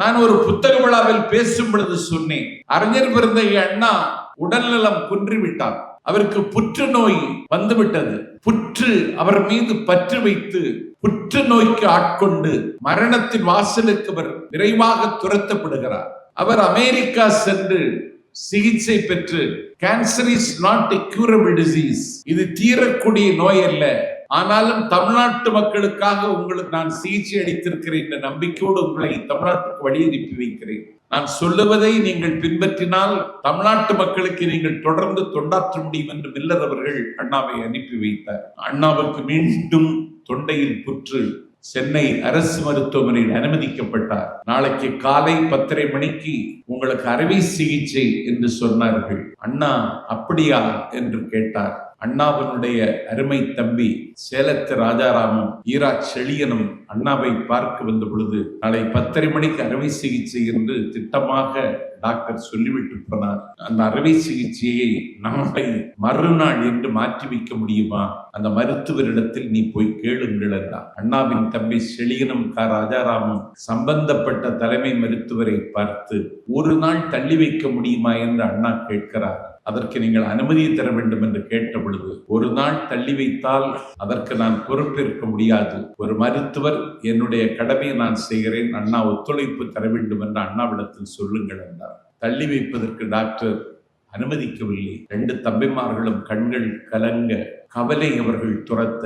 நான் ஒரு புத்தக விழாவில் பேசும் பொழுது சொன்னேன் அறிஞர் பிறந்த அண்ணா உடல்நலம் குன்றிவிட்டார். அவருக்கு புற்றுநோய் வந்துவிட்டது. புற்று அவர் மீது பற்று வைத்து புற்று நோய்க்கு ஆட்கொண்டு மரணத்தின் வாசலுக்கு அவர் விரைவாக துரத்தப்படுகிறார். அவர் அமெரிக்கா சென்று சிகிச்சை பெற்று cancer is not a curable disease இது தீரக்கூடிய நோய் அல்ல. ஆனாலும் தமிழ்நாட்டு மக்களுக்காக உங்களுக்கு நான் சிகிச்சை அளித்திருக்கிறேன் என்ற நம்பிக்கையோடு உங்களை தமிழ்நாட்டுக்கு வழி அனுப்பி வைக்கிறேன். நான் சொல்லுவதை நீங்கள் பின்பற்றினால் தமிழ்நாட்டு மக்களுக்கு நீங்கள் தொடர்ந்து தொண்டாற்ற முடியும் என்று மில்லர் அவர்கள் அண்ணாவை அனுப்பி வைத்தார். அண்ணாவுக்கு மீண்டும் தொண்டையில் புற்று சென்னை அரசு மருத்துவமனையில் அனுமதிக்கப்பட்டார். நாளைக்கு காலை பத்தரை மணிக்கு உங்களுக்கு அறுவை சிகிச்சை என்று சொன்னார்கள். அண்ணா அப்படியா? என்று கேட்டார். அண்ணாவினுடைய அருமை தம்பி சேலத்து ராஜாராமும் ஈரா செழியனும் அண்ணாவை பார்க்க வந்த பொழுது நாளை பத்தரை மணிக்கு அறுவை சிகிச்சை என்று திட்டமாக டாக்டர் சொல்லிவிட்டு போனார். அந்த அறுவை சிகிச்சையை நாளை மறுநாள் என்று மாற்றி வைக்க முடியுமா? அந்த மருத்துவரிடத்தில் நீ போய் கேளுங்கள் என்றார். அண்ணாவின் தம்பி செழியனும் க. ராஜாராமும் சம்பந்தப்பட்ட தலைமை மருத்துவரை பார்த்து ஒரு நாள் தள்ளி வைக்க முடியுமா? என்று அண்ணா கேட்கிறார். அதற்கு நீங்கள் அனுமதியை தர வேண்டும் என்று கேட்ட பொழுது ஒரு நாள் தள்ளி வைத்தால் அதற்கு நான் பொறுப்பேற்க முடியாது. ஒரு மருத்துவர் என்னுடைய கடமையை நான் செய்கிறேன் அண்ணா ஒத்துழைப்பு தர வேண்டும் என்று அண்ணாவிடத்தில் சொல்லுங்கள் என்றார். தள்ளி வைப்பதற்கு டாக்டர் அனுமதிக்கவில்லை. ரெண்டு தம்பிமார்களும் கண்கள் கலங்க கவலை அவர்கள் துரத்த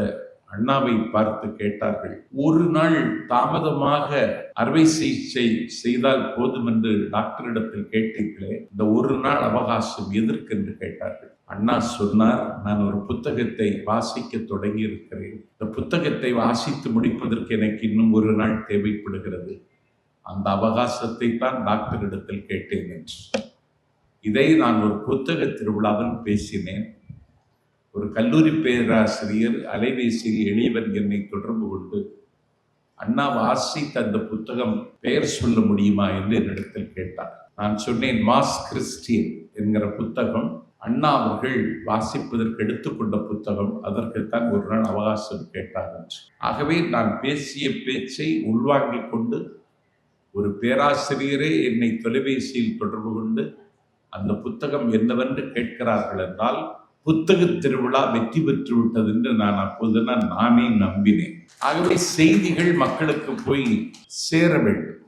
அண்ணாவை பார்த்து கேட்டார்கள் ஒரு நாள் தாமதமாக அறுவை சிகிச்சை செய்தால் போதும் என்று டாக்டரிடத்தில் கேட்டீர்களே இந்த ஒரு நாள் அவகாசம் எதற்கு? என்று கேட்டார்கள். அண்ணா சொன்னார் நான் ஒரு புத்தகத்தை வாசிக்க தொடங்கி இருக்கிறேன் இந்த புத்தகத்தை வாசித்து முடிப்பதற்கு எனக்கு இன்னும் ஒரு நாள் தேவைப்படுகிறது. அந்த அவகாசத்தை தான் டாக்டரிடத்தில் கேட்டேன் என்று. இதை நான் ஒரு புத்தக திருவிழாவில் பேசினேன். ஒரு கல்லூரி பேராசிரியர் அலைபேசியில் எளியவன் என்னை தொடர்பு கொண்டு அண்ணா வாசித்த அந்த புத்தகம் பெயர் சொல்ல முடியுமா என்று என்னிடத்தில் கேட்டார் நான் சொன்னேன் மாஸ் கிறிஸ்டியன் என்கிற புத்தகம் அண்ணா அவர்கள் வாசிப்பதற்கு எடுத்துக்கொண்ட புத்தகம் அதற்குத்தான் ஒரு நாள் அவகாசம் கேட்டார் என்று. ஆகவே நான் பேசிய பேச்சை உள்வாங்கிக் கொண்டு ஒரு பேராசிரியரே என்னை தொலைபேசியில் தொடர்பு கொண்டு அந்த புத்தகம் என்னவென்று கேட்கிறார்கள் என்றால் புத்தக திருவிழா வெற்றி பெற்று விட்டது என்று நான் அப்போது நான் நானே நம்பினேன். ஆகவே செய்திகள் மக்களுக்கு போய் சேர வேண்டும்.